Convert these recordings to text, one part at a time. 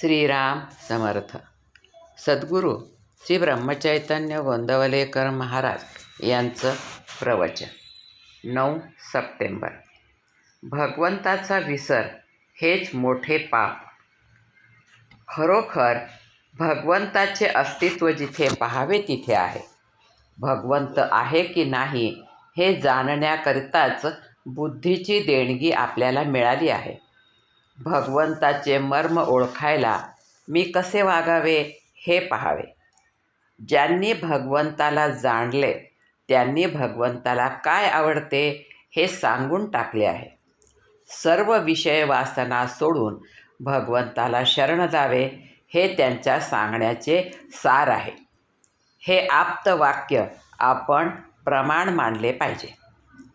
श्रीराम समर्थ। सद्गुरू श्री ब्रह्मचैतन्य गोंदवलेकर महाराज यांचं प्रवचन. नऊ सप्टेंबर. भगवंताचा विसर हेच मोठे पाप. खरोखर भगवंताचे अस्तित्व जिथे पाहावे तिथे आहे. भगवंत आहे की नाही हे जाणण्याकरिताच बुद्धीची देणगी आपल्याला मिळाली आहे. भगवंताचे मर्म ओळखायला मी कसे वागावे हे पाहावे. ज्यांनी भगवंताला जाणले त्यांनी भगवंताला काय आवडते हे सांगून टाकले आहे. सर्व विषय वासना सोडून भगवंताला शरण जावे हे त्यांच्या सांगण्याचे सार आहे. हे आप्त वाक्य आपण प्रमाण मानले पाहिजे.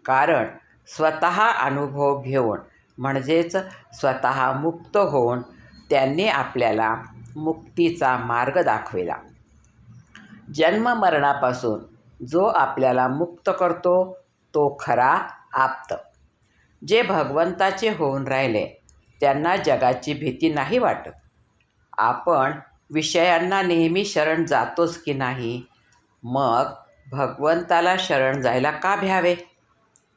कारण स्वतः अनुभव घेऊन म्हणजेच स्वतः मुक्त होऊन त्यांनी आपल्याला मुक्तीचा मार्ग दाखविला. जन्ममरणापासून जो आपल्याला मुक्त करतो तो खरा आप्त. जे भगवंताचे होऊन राहिले त्यांना जगाची भीती नाही वाटत. आपण विषयांना नेहमी शरण जातोच की नाही? मग भगवंताला शरण जायला का भ्यावे?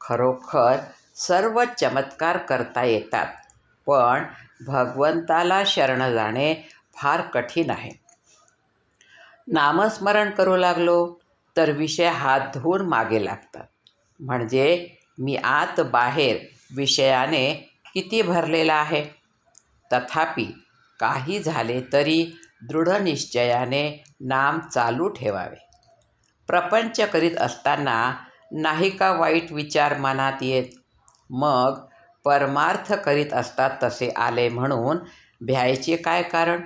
खरोखर सर्व चमत्कार करता येतात. पण भगवंताला शरण जाणे फार कठीण आहे. नामस्मरण करू लागलो तर विषय हात धुवून मागे लागतात. म्हणजे मी आत बाहेर विषयाने किती भरलेला आहे? तथापि काही झाले तरी दृढ निश्चयाने नाम चालू ठेवावे. प्रपंच करीत असताना नाही का वाईट विचार मनात येत मग परमार्थ करीत असतात तसे आले म्हणून भ्यायचे काय कारण?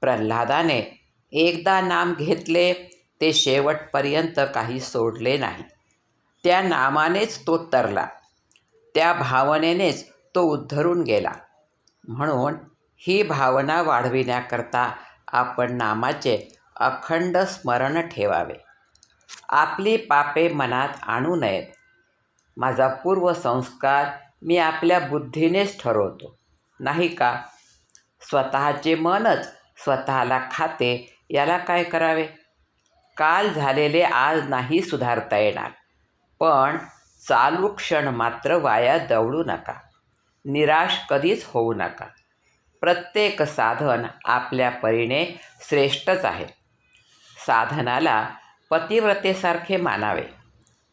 प्रल्हादाने एकदा नाम घेतले ते शेवटपर्यंत काही सोडले नाही. त्या नामानेच तो तरला त्या भावनेनेच तो उद्धरून गेला. म्हणून ही भावना वाढविण्याकरता आपण नामाचे अखंड स्मरण ठेवावे. आपली पापे मनात आणू नयेत. माझा पूर्वसंस्कार मी आपल्या बुद्धीनेच ठरवतो. नाही का? स्वतःचे मनच स्वतःला खाते याला काय करावे? काल झालेले आज नाही सुधारता येणार. पण चालू क्षण मात्र वाया दवडू नका. निराश कधीच होऊ नका. प्रत्येक साधन आपल्या परीने श्रेष्ठच आहे. साधनाला पतिव्रतेसारखे मानावे.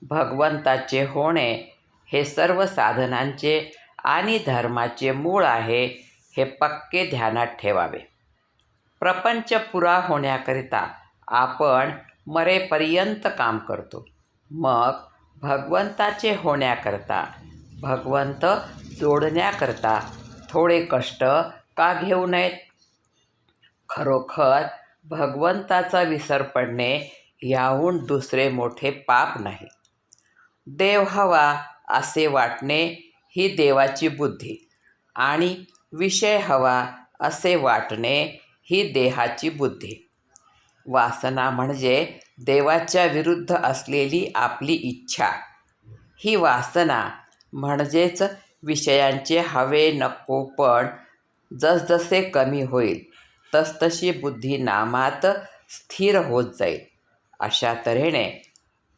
भगवंताचे होणे हे सर्व साधनांचे आणि धर्माचे मूळ आहे हे पक्के ध्यानात ठेवावे. प्रपंच पुरा होण्याकरिता आपण मरेपर्यंत काम करतो. मग भगवंताचे होण्याकरता भगवंत जोडण्याकरता थोडे कष्ट का घेऊ नयेत? खरोखर भगवंताचा विसर पडणे याहून दुसरे मोठे पाप नाही. देव हवा असे वाटणे ही देवाची बुद्धी आणि विषय हवा असे वाटणे ही देहाची बुद्धी. वासना म्हणजे देवाच्या विरुद्ध असलेली आपली इच्छा. ही वासना म्हणजेच विषयांचे हवे नको पण जसजसे कमी होईल तसतशी बुद्धी नामात स्थिर होत जाईल. अशा तऱ्हेने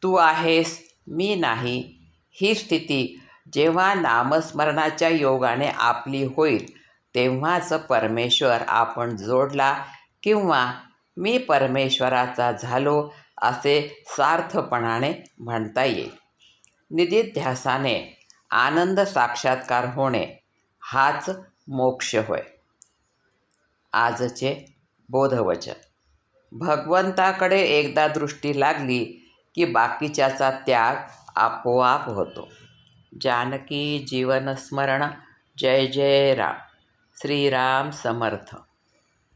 तू आहेस मी नाही. ही स्थिती जेव्हा नामस्मरणाच्या योगाने आपली होईल तेव्हाच परमेश्वर आपण जोडला किंवा मी परमेश्वराचा झालो असे सार्थपणाने म्हणता येईल. निधिध्यासाने आनंद साक्षात्कार होणे हाच मोक्ष होय. आजचे बोधवचन. भगवंताकडे एकदा दृष्टी लागली की बाकीच्याचा त्याग आपोआप होतो. जानकी जीवनस्मरण. जय जय राम. श्रीराम समर्थ.